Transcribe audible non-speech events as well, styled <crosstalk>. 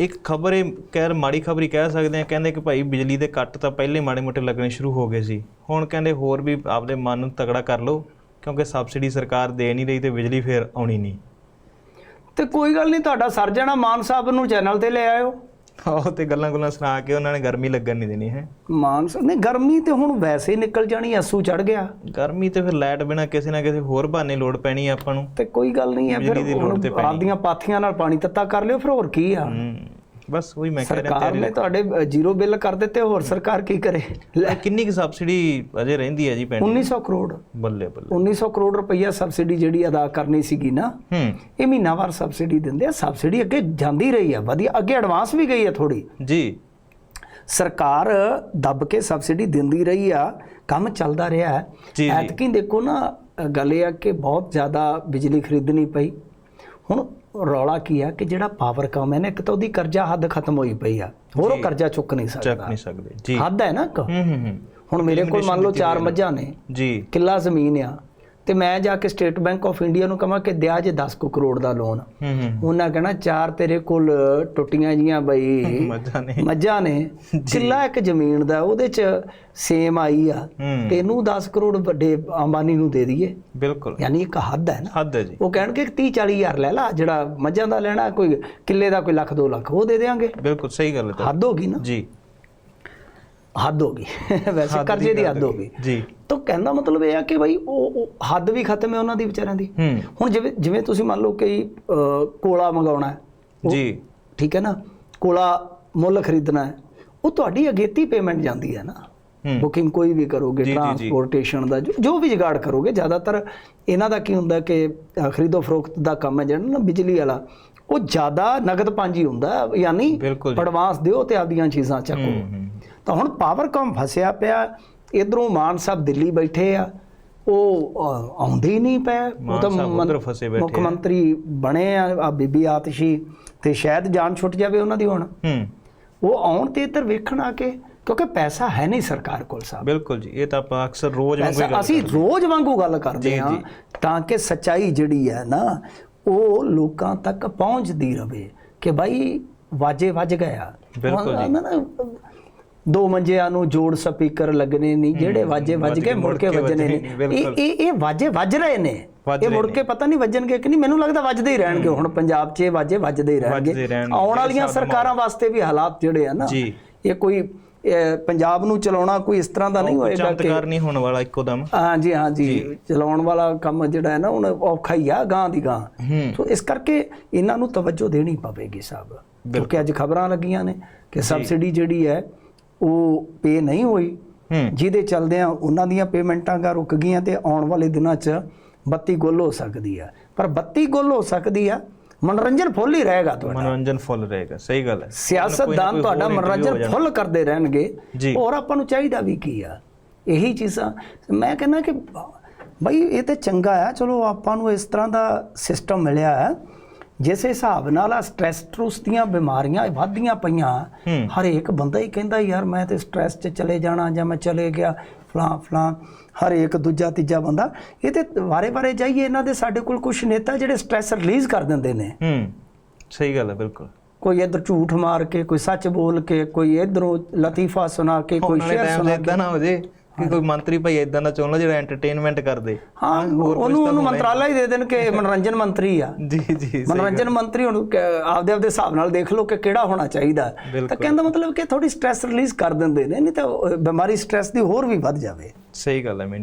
ਇੱਕ ਖਬਰ ਇਹ ਕਹਿ ਮਾੜੀ ਖਬਰ ਹੀ ਕਹਿ ਸਕਦੇ ਆ ਕਹਿੰਦੇ ਕਿ ਭਾਈ ਬਿਜਲੀ ਦੇ ਕੱਟ ਤਾਂ ਪਹਿਲੇ ਮਾੜੇ ਮੋਟੇ ਲੱਗਣੇ ਸ਼ੁਰੂ ਹੋ ਗਏ ਸੀ। ਹੁਣ ਕਹਿੰਦੇ ਹੋਰ ਵੀ ਆਪਦੇ ਮਨ ਨੂੰ ਤਗੜਾ ਕਰ ਲਓ, ਕਿਉਂਕਿ ਸਬਸਿਡੀ ਸਰਕਾਰ ਦੇ ਨਹੀਂ ਰਹੀ ਤੇ ਬਿਜਲੀ ਫੇਰ ਆਉਣੀ ਨਹੀਂ। ਤੇ ਕੋਈ ਗੱਲ ਨਹੀਂ, ਤੁਹਾਡਾ ਸਰ ਜਾਣਾ ਮਾਨ ਸਾਹਿਬ ਨੂੰ ਚੈਨਲ ਤੇ ਲੈ ਆਇਓ। ਉਹ ਤੇ ਗੱਲਾਂ ਗੁੱਲਾਂ ਸੁਣਾ ਕੇ ਉਹਨਾਂ ਨੇ ਗਰਮੀ ਲੱਗਣ ਨਹੀਂ ਦੇਣੀ ਹੈ। ਮਾਨ ਸਾਹਿਬ ਨਹੀਂ ਗਰਮੀ ਤੇ ਹੁਣ ਵੈਸੇ ਹੀ ਨਿਕਲ ਜਾਣੀ ਅਸੂ ਚੜ ਗਿਆ। ਗਰਮੀ ਤੇ ਫਿਰ ਲਾਈਟ ਬਿਨਾ ਕਿਸੇ ਨਾ ਕਿਸੇ ਹੋਰ ਬਹਾਨੇ ਲੋੜ ਪੈਣੀ ਆ ਆਪਾਂ ਨੂੰ। ਤੇ ਕੋਈ ਗੱਲ ਨਹੀਂ ਹੈ ਫਿਰ ਬਿਜਲੀ ਦੀ ਲੋੜ ਹੁਣ ਤੇ ਪੈਣੀ। ਆਪਦੀਆਂ ਪਾਥੀਆਂ ਨਾਲ ਪਾਣੀ ਤੱਤਾ ਕਰ ਲਿਓ ਫਿਰ ਹੋਰ ਕੀ ਆ। ਹੂੰ। ਬਸ ਉਹੀ ਮੈਂ ਕਹਿ ਰਿਹਾ ਸਰਕਾਰ ਨੇ ਤੁਹਾਡੇ ਜ਼ੀਰੋ ਬਿੱਲ ਕਰ ਦਿੱਤੇ ਹੋਰ ਸਰਕਾਰ ਕੀ ਕਰੇ? ਲੈ, ਕਿੰਨੀ ਕੁ ਸਬਸਿਡੀ ਅਜੇ ਰਹਿੰਦੀ ਹੈ ਜੀ ਪਿੰਡ? 1900 ਕਰੋੜ। ਬੱਲੇ ਬੱਲੇ। 1900 ਕਰੋੜ ਰੁਪਈਆ ਸਬਸਿਡੀ ਜਿਹੜੀ ਅਦਾ ਕਰਨੀ ਸੀਗੀ ਨਾ ਹੂੰ। ਇਹ ਮਹੀਨਾਵਾਰ ਸਬਸਿਡੀ ਦਿੰਦੇ ਆ। ਸਬਸਿਡੀ ਅੱਗੇ ਜਾਂਦੀ ਰਹੀ ਆ ਵਧੀਆ। ਅੱਗੇ ਐਡਵਾਂਸ ਵੀ ਗਈ ਆ ਥੋੜੀ ਜੀ। ਸਰਕਾਰ ਦੱਬ ਕੇ ਸਬਸਿਡੀ ਦਿੰਦੀ ਰਹੀ ਆ ਕੰਮ ਚੱਲਦਾ ਰਿਹਾ। ਐਤਕੀ ਦੇਖੋ ਨਾ ਗੱਲ ਇਹ ਆ ਕਿ ਬਹੁਤ ਜ਼ਿਆਦਾ ਬਿਜਲੀ ਖਰੀਦਣੀ ਪਈ। ਹੁਣ ਰੌਲਾ ਕੀ ਆ ਕਿ ਜਿਹੜਾ ਪਾਵਰ ਕੰਮ ਹੈ ਨਾ ਇੱਕ ਤਾਂ ਉਹਦੀ ਕਰਜ਼ਾ ਹੱਦ ਖਤਮ ਹੋਈ ਪਈ ਆ। ਹੋਰ ਉਹ ਕਰਜ਼ਾ ਚੁੱਕ ਨਹੀਂ ਚੱਕ ਸਕਦਾ ਨਹੀਂ ਸਕਦੇ। ਜੀ। ਹੱਦ ਹੈ ਨਾ ਇੱਕ। ਹੂੰ ਹੂੰ ਹੂੰ। ਹੁਣ ਮੇਰੇ ਕੋਲ ਮੰਨ ਲਓ ਚਾਰ ਮੱਝਾਂ ਨੇ। ਜੀ। ਕਿੱਲਾ ਜ਼ਮੀਨ ਆ। ਤੇ ਮੈਂ ਜਾ ਕੇ ਸਟੇਟ ਬੈਂਕ ਆਫ ਇੰਡੀਆ ਨੂੰ ਕਹਾਂ ਕਿ ਦਿਆ ਜੇ 10 ਕੁ ਕਰੋੜ ਦਾ ਲੋਨ ਹੂੰ ਹੂੰ। ਉਹਨਾਂ ਕਹਿਣਾ ਚਾਰ ਤੇਰੇ ਕੋਲ ਟੁੱਟੀਆਂ ਜੀਆਂ ਬਈ। <laughs> ਮੱਝਾਂ ਨੇ। ਮੱਝਾਂ ਨੇ। ਕਿੱਲਾ ਇੱਕ ਜ਼ਮੀਨ ਦਾ ਉਹਦੇ ਚ ਸੇਮ ਆਈ ਆ। ਤੈਨੂੰ 10 ਕਰੋੜ ਵੱਡੇ ਅੰਬਾਨੀ ਨੂੰ ਦੇ ਦਈਏ। ਬਿਲਕੁਲ। ਯਾਨੀ ਇੱਕ ਹੱਦ ਹੈ ਨਾ। ਹੱਦ ਹੈ ਜੀ। ਉਹ ਕਹਿਣਗੇ 30 40 ਹਜ਼ਾਰ ਲੈ ਲਾ ਜਿਹੜਾ ਮੱਝਾਂ ਦਾ ਲੈਣਾ ਕੋਈ ਕਿੱਲੇ ਦਾ ਕੋਈ ਲੱਖ 2 ਲੱਖ ਉਹ ਦੇ ਦੇਾਂਗੇ ਬਿਲਕੁਲ ਸਹੀ ਗੱਲ ਹੈ। ਹੱਦ ਹੋ ਗਈ ਨਾ। ਜੀ। ਹੱਦ ਹੋ ਗਈ। <laughs> ਵੈਸੇ ਕਰਜ਼ੇ ਦੀ ਹੱਦ ਹੋ ਗਈ। ਜੀ। ਤਾਂ ਕਹਿੰਦਾ ਮਤਲਬ ਇਹ ਆ ਕਿ ਭਾਈ ਉਹ ਹੱਦ ਵੀ ਖਤਮ ਹੈ ਉਹਨਾਂ ਦੀ ਵਿਚਾਰਿਆਂ ਦੀ। ਹੁਣ ਜਿਵੇਂ ਜਿਵੇਂ ਤੁਸੀਂ ਮੰਨ ਲਓ ਕਿ ਕੋਲਾ ਮੰਗਾਉਣਾ ਹੈ ਜੀ। ਠੀਕ ਹੈ ਨਾ? ਕੋਲਾ ਮੁੱਲ ਖਰੀਦਣਾ ਹੈ ਉਹ ਤੁਹਾਡੀ ਅਗੇਤੀ ਪੇਮੈਂਟ ਜਾਂਦੀ ਹੈ ਨਾ। ਬੁਕਿੰਗ ਕੋਈ ਵੀ ਕਰੋਗੇ। ਟਰਾਂਸਪੋਰਟੇਸ਼ਨ ਦਾ ਜੋ- ਵੀ ਜੁਗਾੜ ਕਰੋਗੇ ਜ਼ਿਆਦਾਤਰ ਇਹਨਾਂ ਦਾ ਕੀ ਹੁੰਦਾ ਕਿ ਖਰੀਦੋ ਫਰੋਖਤ ਦਾ ਕੰਮ ਹੈ ਜਿਹੜਾ ਨਾ ਬਿਜਲੀ ਵਾਲਾ। ਉਹ ਜ਼ਿਆਦਾ ਨਗਦ ਪੰਜੀ ਹੁੰਦਾ ਯਾਨੀ। ਐਡਵਾਂਸ ਦਿਓ ਤੇ ਆਪਦੀਆਂ ਚੀਜ਼ਾਂ ਚੱਕੋ। ਤਾਂ ਹੁਣ ਪਾਵਰਕਾਮ ਫਸਿਆ ਪਿਆ ਇਧਰੋਂ ਮਾਨ ਸਾਹਿਬ ਦਿੱਲੀ ਬੈਠੇ ਆ ਉਹ ਆਉਂਦੇ ਹੀ ਨਹੀਂ ਪਏ। ਉਹ ਤਾਂ ਮੁੱਖ। ਮੰਤਰੀ ਬਣੇ ਆ ਆ ਬੀਬੀ ਆਤਸ਼ੀ ਤੇ ਸ਼ਾਇਦ ਜਾਨ ਛੁੱਟ ਜਾਵੇ ਉਹਨਾਂ ਦੀ ਹੁਣ। ਉਹ ਆਉਣ ਤੇ ਇੱਧਰ ਵੇਖਣ ਆ ਕੇ ਕਿਉਂਕਿ ਪੈਸਾ ਹੈ ਨਹੀਂ ਸਰਕਾਰ ਕੋਲ ਸਾਹਿਬ। ਬਿਲਕੁਲ ਜੀ ਇਹ ਤਾਂ ਆਪਾਂ ਅਕਸਰ ਰੋਜ਼ ਵਾਂਗੂ ਅਸੀਂ ਰੋਜ਼ ਵਾਂਗੂ ਗੱਲ ਕਰਦੇ ਹਾਂ। ਤਾਂ ਕਿ ਸਚਾਈ ਜਿਹੜੀ ਹੈ ਨਾ ਉਹ ਲੋਕਾਂ ਤੱਕ ਪਹੁੰਚਦੀ ਰਵੇ ਕਿ ਭਾਈ ਵਾਜੇ ਵੱਜ ਗਿਆ ਬਿਲਕੁਲ ਜੀ। ਦੋ ਮੰਜਿਆਂ ਨੂੰ ਜੋੜ ਸਪੀਕਰ ਲੱਗਣੇ ਨਹੀਂ ਜਿਹੜੇ ਵਾਜੇ ਵੱਜ ਗਏ ਮੁੜ ਕੇ ਵੱਜਣੇ ਨਹੀਂ, ਨੇ ਇਹ। ਇਹ ਇਹ ਵਾਜੇ ਵੱਜ ਰਹੇ ਨੇ ਇਹ ਮੁੜ ਕੇ ਪਤਾ ਨਹੀਂ ਵੱਜਣਗੇ ਕਿ ਨਹੀਂ ਮੈਨੂੰ ਲੱਗਦਾ ਵੱਜਦੇ ਹੀ ਰਹਿਣਗੇ ਹੁਣ ਪੰਜਾਬ 'ਚ ਇਹ ਵਾਜੇ ਵੱਜਦੇ ਹੀ ਰਹਿਣਗੇ। ਆਉਣ ਵਾਲੀਆਂ ਸਰਕਾਰਾਂ ਵਾਸਤੇ ਵੀ ਹਾਲਾਤ ਜਿਹੜੇ ਆ ਨਾ। ਇਹ ਕੋਈ ਪੰਜਾਬ ਨੂੰ ਚਲਾਉਣਾ ਕੋਈ ਇਸ ਤਰ੍ਹਾਂ ਦਾ ਨਹੀਂ ਹੋਏਗਾ ਕਿ ਚਮਤਕਾਰ ਨਹੀਂ ਹੋਣ ਵਾਲਾ ਇੱਕੋ ਦਮ। ਹਾਂਜੀ ਹਾਂਜੀ। ਚਲਾਉਣ ਵਾਲਾ ਕੰਮ ਜਿਹੜਾ ਹੈ ਨਾ ਹੁਣ ਔਖਾ ਹੀ ਆ ਗਾਂ ਦੀ ਗਾਂ ਸੋ ਇਸ ਕਰਕੇ ਇਹਨਾਂ ਨੂੰ ਤਵੱਜੋ ਦੇਣੀ ਪਵੇਗੀ ਸਾਹਿਬ ਕਿਉਂਕਿ ਅੱਜ ਖਬਰਾਂ ਲੱਗੀਆਂ ਨੇ ਕਿ ਸਬਸਿਡੀ ਜਿਹੜੀ ਹੈ ਉਹ ਪੇ ਨਹੀਂ ਹੋਈ। ਜਿਹਦੇ ਚੱਲਦਿਆਂ ਉਹਨਾਂ ਦੀਆਂ ਪੇਮੈਂਟਾਂ ਗਾ ਰੁਕ ਗਈਆਂ ਤੇ ਆਉਣ ਵਾਲੇ ਦਿਨਾਂ 'ਚ ਬੱਤੀ ਗੁੱਲ ਹੋ ਸਕਦੀ ਆ। ਪਰ ਬੱਤੀ ਗੁੱਲ ਹੋ ਸਕਦੀ ਆ ਮਨੋਰੰਜਨ ਫੁੱਲ ਹੀ ਰਹੇਗਾ ਤੁਹਾਡਾ। ਮਨੋਰੰਜਨ ਫੁੱਲ ਰਹੇਗਾ ਸਹੀ ਗੱਲ ਹੈ। ਸਿਆਸਤਦਾਨ ਤੁਹਾਡਾ ਮਨੋਰੰਜਨ ਫੁੱਲ ਕਰਦੇ ਰਹਿਣਗੇ। ਔਰ ਆਪਾਂ ਨੂੰ ਚਾਹੀਦਾ ਵੀ ਕੀ ਆ? ਇਹੀ ਚੀਜ਼ਾਂ। ਮੈਂ ਕਹਿੰਦਾ ਕਿ ਬਈ ਇਹ ਤੇ ਚੰਗਾ ਆ। ਚਲੋ ਆਪਾਂ ਨੂੰ ਇਸ ਤਰ੍ਹਾਂ ਦਾ ਸਿਸਟਮ ਮਿਲਿਆ ਹੈ। ਜਿਸ ਹਿਸਾਬ ਨਾਲ ਆ ਸਟ੍ਰੈਸ ਟਰੂਸ ਦੀਆਂ ਬਿਮਾਰੀਆਂ ਵੱਧਦੀਆਂ ਪਈਆਂ। ਹਰੇਕ ਬੰਦਾ ਹੀ ਕਹਿੰਦਾ ਯਾਰ ਮੈਂ ਤੇ ਸਟ੍ਰੈਸ 'ਚ ਚਲੇ ਜਾਣਾ ਜਾਂ ਮੈਂ ਚਲੇ ਗਿਆ ਫਲਾਂ ਫਲਾਂ ਹਰੇਕ ਦੂਜਾ ਤੀਜਾ ਬੰਦਾ। ਇਹ ਤੇ ਵਾਰੇ ਵਾਰੇ ਜਾਈਏ ਇਹਨਾਂ ਦੇ ਸਾਡੇ ਕੋਲ ਕੁਝ ਨੇਤਾ ਜਿਹੜੇ ਸਟ੍ਰੈਸ ਰਿਲੀਜ਼ ਕਰ ਦਿੰਦੇ ਨੇ। ਹੂੰ ਸਹੀ ਗੱਲ ਹੈ ਬਿਲਕੁਲ। ਕੋਈ ਇੱਧਰ ਝੂਠ ਮਾਰ ਕੇ ਕੋਈ ਸੱਚ ਬੋਲ ਕੇ ਕੋਈ ਇਧਰੋਂ ਲਤੀਫਾ ਸੁਣਾ ਕੇ ਕੋਈ ਸ਼ੇਰ ਸੁਣਾ ਇਦਾਂ ਨਾ ਹੋ ਜੇ। ਕਿ ਕੋਈ ਮੰਤਰੀ ਭਾਈ ਇਦਾਂ ਦਾ ਚੁਣ ਲਓ ਜਿਹੜਾ ਐਂਟਰਟੇਨਮੈਂਟ ਕਰਦੇ। ਹਾਂ ਉਹਨੂੰ ਉਹਨੂੰ ਮੰਤਰਾਲਾ ਹੀ ਦੇ ਦੇਣ ਕਿ ਮਨੋਰੰਜਨ ਮੰਤਰੀ ਆ। <laughs> ਜੀ ਜੀ ਮਨੋਰੰਜਨ ਮੰਤਰੀ ਹੁਣ ਆਪਦੇ ਆਪਦੇ ਹਿਸਾਬ ਨਾਲ ਦੇਖ ਲਓ ਕਿ ਕਿਹੜਾ ਹੋਣਾ ਚਾਹੀਦਾ। ਤਾਂ। ਕਹਿੰਦਾ ਮਤਲਬ ਕਿ ਥੋੜੀ ਸਟ੍ਰੈਸ ਰਿਲੀਜ਼ ਕਰ ਦਿੰਦੇ ਨੇ ਨਹੀਂ ਤਾਂ ਬਿਮਾਰੀ ਸਟ੍ਰੈਸ ਦੀ ਹੋਰ ਵੀ ਵੱਧ ਜਾਵੇ। ਸਹੀ ਗੱਲ ਹੈ ਮਿੰਟੂ